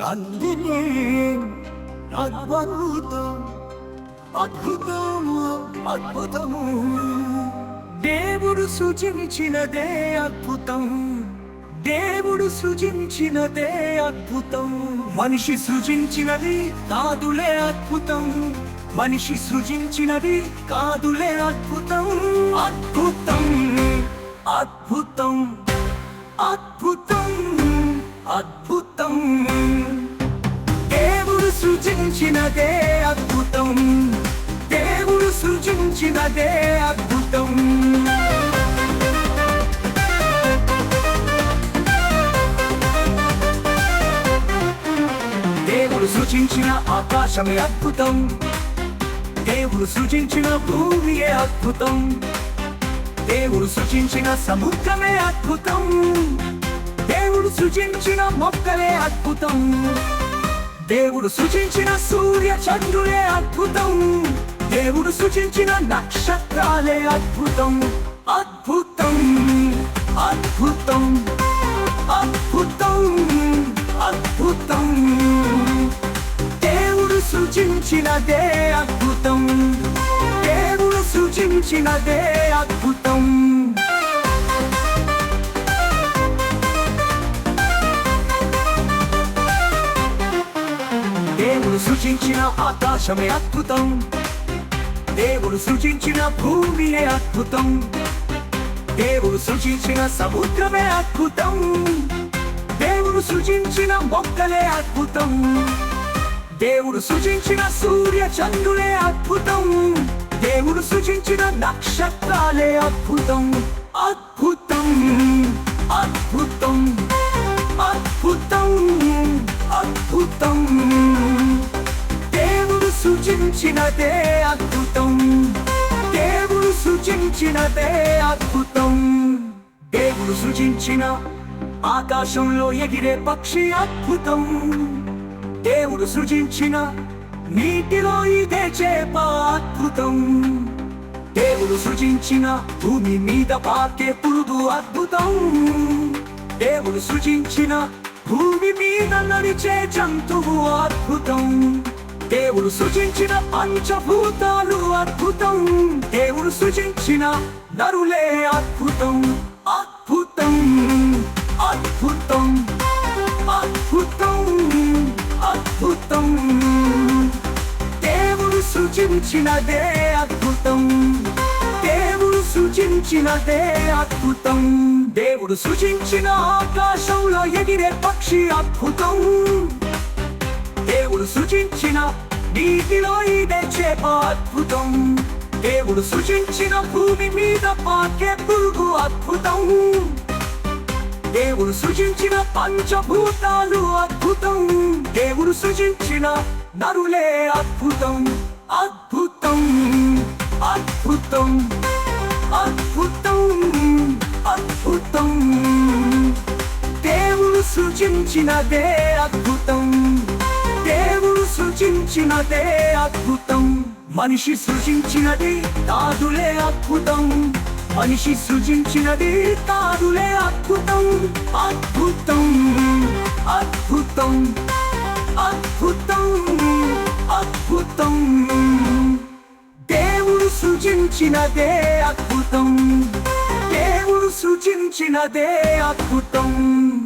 అందుకే అద్భుతం అద్భుతం అద్భుతము. దేవుడు సూచించినదే అద్భుతం దేవుడు సృజించినదే అద్భుతం. మనిషి సృజించినది కాదులే అద్భుతం మనిషి సృజించినది కాదులే అద్భుతం. అద్భుతం అద్భుతం అద్భుతం అద్భుతం. సృజించినదే అద్భుతం. దేవుడు సృజించినదే అద్భుతం. దేవుడు సృజించిన ఆకాశమే అద్భుతం. దేవుడు సృజించిన భూమియే అద్భుతం. దేవుడు సృజించిన సముద్రమే అద్భుతం. దేవుడు సృజించిన మొక్కలే అద్భుతం. దేవుడు సృజించిన సూర్య చంద్రులే అద్భుతం. దేవుడు సృజించిన నక్షత్రాలే అద్భుతం. అద్భుతం అద్భుతం అద్భుతం అద్భుతం. దేవుడు సృజించినదే అద్భుతం. దేవుడు సృజించినదే అద్భుతం. దేవుడు సృజించిన ఆకాశమే అద్భుతం. దేవుడు సృజించిన భూమియే అద్భుతం. దేవుడు సృజించిన సముద్రమే అద్భుతం. దేవుడు సృజించిన మొక్కలే అద్భుతం. దేవుడు సృజించిన సూర్య చంద్రులే అద్భుతం. దేవుడు సృజించిన నక్షత్రాలే అద్భుతం అద్భుతం. సృజించినదే అద్భుతం. దేవుడు సృజించినదే అద్భుతం. దేవుడు సృజించిన ఆకాశంలో ఎగిరే పక్షి అద్భుతం. దేవుడు సృజించిన నీటిలో ఇదే చేప అద్భుతం. దేవుడు సృజించిన భూమి మీద పాకే పురుగు అద్భుతం. దేవుడు సృజించిన భూమి మీద నడిచే జంతువు అద్భుతం. దేవుడు సృజించిన పంచభూతాలు అద్భుతం. దేవుడు సృజించిన నరులే అద్భుతం. అద్భుతం. అద్భుతం. అద్భుతం. అద్భుతం. దేవుడు సృజించినదే అద్భుతం. దేవుడు సృజించినదే అద్భుతం. దేవుడు సృజించిన ఆకాశంలో ఎగిరే పక్షి అద్భుతం. దేవుడు సృజించిన నీటిలో ఇదే చేప అద్భుతం. దేవుడు సృజించిన భూమి మీద పాకే పురుగు అద్భుతం. దేవుడు సృజించిన పంచభూతాలు అద్భుతం. దేవుడు సృజించిన నరులే అద్భుతం. అద్భుతం అద్భుతం అద్భుతం అద్భుతం. దేవుడు సృజించినదే అద్భుతం. సృజించినదే అద్భుతం. మనిషి సృజించినది కాదులే అద్భుతం. మనిషి సృజించినది తాదులే అద్భుతం. అద్భుతం అద్భుతం అద్భుతం అద్భుతం. దేవుడు సృజించినదే అద్భుతం. దేవుడు సృజించినదే అద్భుతం.